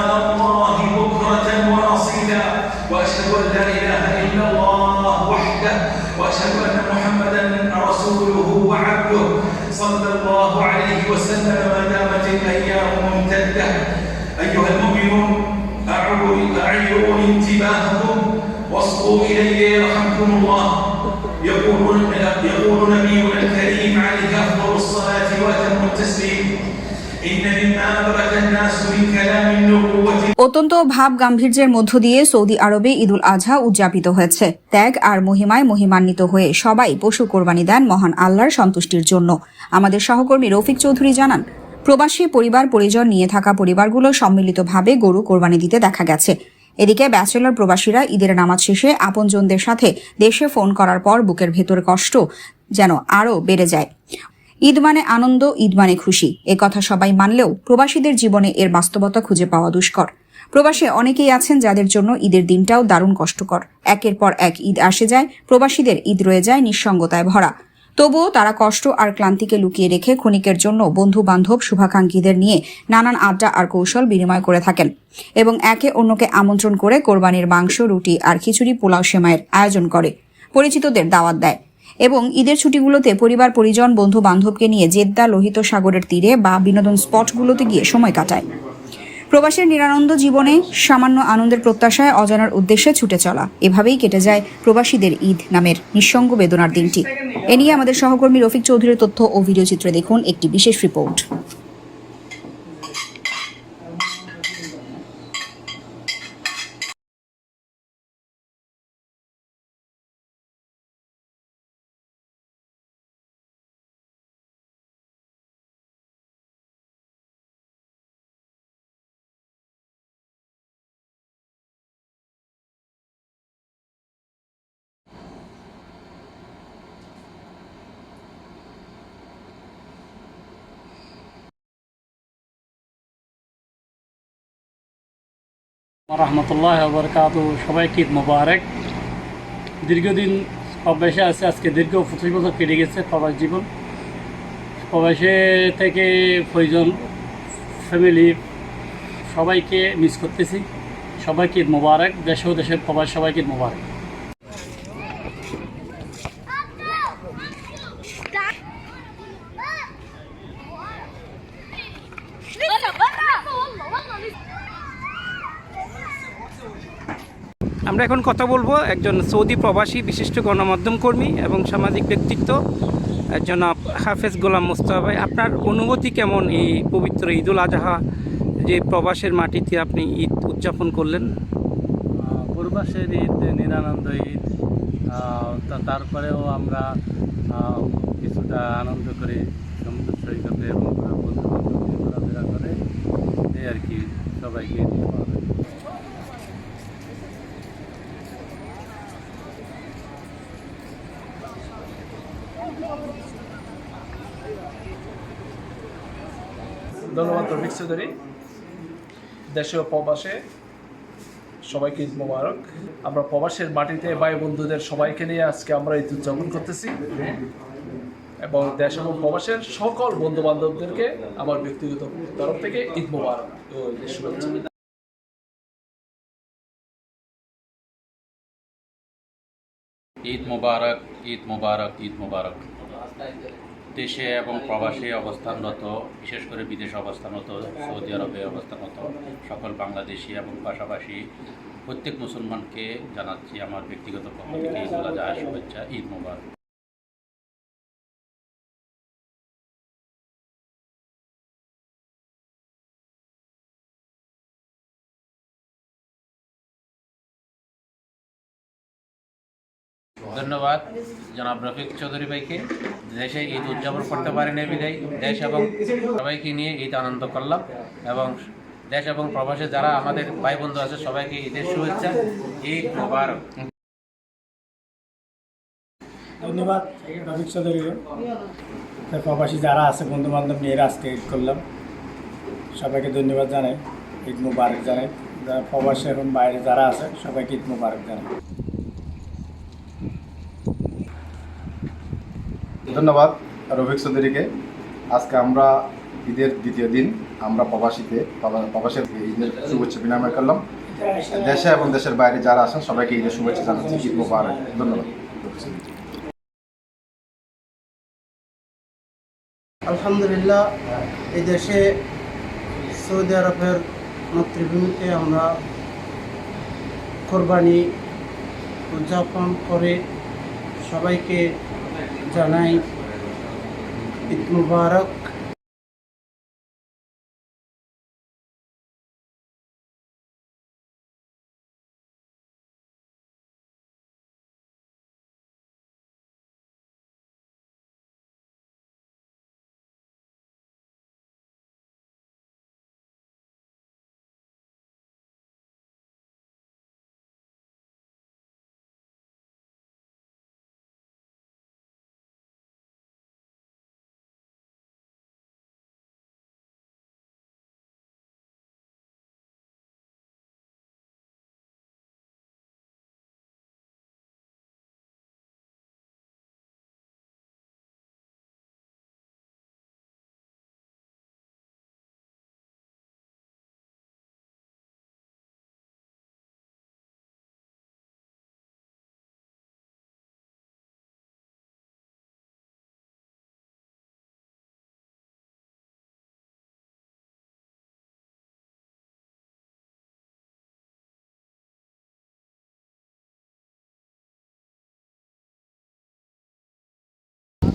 وسبحان الله بكرة وأصيلا. وأشهد أن لا إله إلا الله وحده. وأشهد أن محمدا رسوله وعبده. صلى الله عليه وسلم ما دامت الأيام ممتدة. أيها المؤمنون أعيروا انتباهكم. واصغوا إلي يرحمكم الله. يقول يقول نبينا الكريم عليه أفضل الصلاة وأتم التسليم. অত্যন্ত ভাব গাম্ভীর্যের মধ্য দিয়ে সৌদি আরবে ঈদুল আজহা উদযাপিত হয়েছে। ত্যাগ আর মহিমায় মহিমান্বিত হয়ে সবাই পশু কোরবানি দেন মহান আল্লাহর সন্তুষ্টির জন্য। আমাদের সহকর্মী রফিক চৌধুরী জানান, প্রবাসী পরিবার পরিজন নিয়ে থাকা পরিবারগুলো সম্মিলিতভাবে গরু কোরবানি দিতে দেখা গেছে। এদিকে ব্যাচেলর প্রবাসীরা ঈদের নামাজ শেষে আপনজনদের সাথে দেশে ফোন করার পর বুকের ভেতর কষ্ট যেন আরও বেড়ে যায়। ঈদ মানে আনন্দ, ঈদ মানে খুশি। এ কথা সবাই মানলেও প্রবাসীদের জীবনে এর বাস্তবতা খুঁজে পাওয়া দুষ্কর। প্রবাসে অনেকেই আছেন যাদের জন্য ঈদের দিনটাও দারুণ কষ্টকর। একের পর এক ঈদ আসে যায়, প্রবাসীদের ঈদ রয়ে যায় নিঃসঙ্গতায় ভরা। তবুও তারা কষ্ট আর ক্লান্তিকে লুকিয়ে রেখে ক্ষণিকের জন্য বন্ধু বান্ধব শুভাকাঙ্ক্ষীদের নিয়ে নানান আড্ডা আর কৌশল বিনিময় করে থাকেন এবং একে অন্যকে আমন্ত্রণ করে কোরবানির মাংস, রুটি আর খিচুড়ি পোলাও সেমাইয়ের আয়োজন করে। পরিচিতদের দাওয়াত দেয়। এবং ঈদের ছুটিগুলোতে পরিবার, পরিজন বন্ধু বান্ধবকে নিয়ে জেদ্দা, লোহিত সাগরের তীরে বা বিনোদন স্পটগুলোতে গিয়ে সময় কাটায়। প্রবাসের নিরানন্দ জীবনে সামান্য আনন্দের প্রত্যাশায় অজানার উদ্দেশ্যে ছুটে চলা। এভাবেই কেটে যায় প্রবাসীদের ঈদ নামের নিঃসঙ্গ বেদনার দিনটি। এ নিয়ে আমাদের সহকর্মী রফিক চৌধুরীর তথ্য ও ভিডিও চিত্রে দেখুন একটি বিশেষ রিপোর্ট। রহমতুল্লাহ বরকাত সবাইকে ঈদ মোবারক। দীর্ঘদিন প্রবাসে আছে, আজকে দীর্ঘ পঁচিশ বছর কেটে গেছে প্রবাস জীবন। প্রবাসে থেকে প্রয়োজন ফ্যামিলি সবাইকে মিস করতেছি। সবাইকে ঈদ মোবারক। দেশ ও দেশের প্রবাস সবাইকে ঈদ মোবারক। আমরা এখন কথা বলব একজন সৌদি প্রবাসী, বিশিষ্ট গণমাধ্যম কর্মী এবং সামাজিক ব্যক্তিত্ব, জনাব হাফেজ গোলাম মোস্তফা ভাই। আপনার অনুভূতি কেমন এই পবিত্র ঈদুল আজহা, যে প্রবাসের মাটিতে আপনি ঈদ উদযাপন করলেন? পূর্বাসের ঈদ, নিরানন্দ ঈদ তারপরেও আমরা কিছুটা আনন্দ করে, সমুদ্র সৈকতে এবং বন্ধু বান্ধব ঘোরাফেরা করে, এই আর কি সবাইকে রফিক চৌধুরী দেশে প্রবাসে সবাইকে ঈদ মোবারক। আমরা প্রবাসের মাটিতে ভাই বন্ধুদের সবাইকে নিয়ে আজকে আমরা ঈদ উদযাপন করতেছি এবং দেশ এবং প্রবাসের সকল বন্ধু বান্ধবদেরকে আমার ব্যক্তিগত তরফ থেকে ঈদ মোবারক শুভেচ্ছা। ঈদ মোবারক ঈদ মোবারক ঈদ মোবারক। দেশে এবং প্রবাসে অবস্থানরত, বিশেষ করে বিদেশে অবস্থানরত, সৌদি আরবে অবস্থানরত সকল বাংলাদেশি এবং পাশাপাশি প্রত্যেক মুসলমানকে জানাচ্ছি আমার ব্যক্তিগত পক্ষ থেকে ঈদ উল শুভেচ্ছা, ঈদ মোবারক। ধন্যবাদ। জনাব রফিক চৌধুরী ভাইকে। দেশে ঈদ উদযাপন করতে পারেনি বিদায়। দেশ এবং সবাইকে নিয়ে ঈদ আনন্দ করলাম এবং দেশ এবং প্রবাসে যারা আমাদের ভাই বন্ধু আছে, সবাইকে ঈদের শুভেচ্ছা। ঈদ মোবারক। ধন্যবাদ রফিক চৌধুরী। প্রবাসী যারা আছে বন্ধু বান্ধব নিয়ে আজকে ঈদ করলাম। সবাইকে ধন্যবাদ জানাই। ঈদ মুবারক জানাই। প্রবাসী এবং বাইরে যারা আছে, সবাইকে ঈদ মুবারক জানাই। ধন্যবাদ রফিক চৌধুরীকে। আজকে আমরা ঈদের দ্বিতীয় দিন, আমরা প্রবাসীতে প্রবা- প্রবাসের ঈদের শুভেচ্ছা বিনিময় করলাম। দেশে এবং দেশের বাইরে যারা আছেন, সবাইকে ঈদের শুভেচ্ছা জানাচ্ছি। ঈদ মুবারক। ধন্যবাদ। আলহামদুলিল্লাহ, এই দেশে সৌদি আরবের মাতৃভূমিতে আমরা কোরবানি উদযাপন করে সবাইকে জানাই ঈদ মুবারক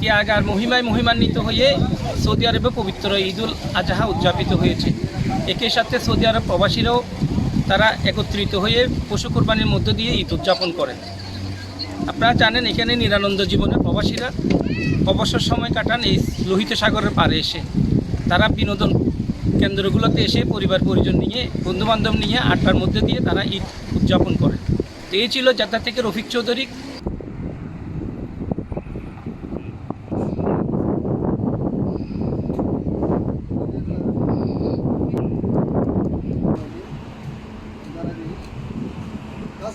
ত্যাগ আর মহিমায় মহিমান্বিত হয়ে সৌদি আরবে পবিত্র ঈদুল আজহা উদযাপিত হয়েছে। একই সাথে সৌদি আরব প্রবাসীরাও তারা একত্রিত হয়ে পশু কোরবানির মধ্য দিয়ে ঈদ উদযাপন করেন। আপনারা জানেন, এখানে নিরানন্দ জীবনে প্রবাসীরা অবসর সময় কাটান এই লোহিত সাগরের পাড়ে এসে। তারা বিনোদন কেন্দ্রগুলোতে এসে পরিবার পরিজন নিয়ে, বন্ধুবান্ধব নিয়ে আড্ডার মধ্যে দিয়ে তারা ঈদ উদযাপন করেন। তো এই ছিল যাত্রা থেকে রফিক চৌধুরী।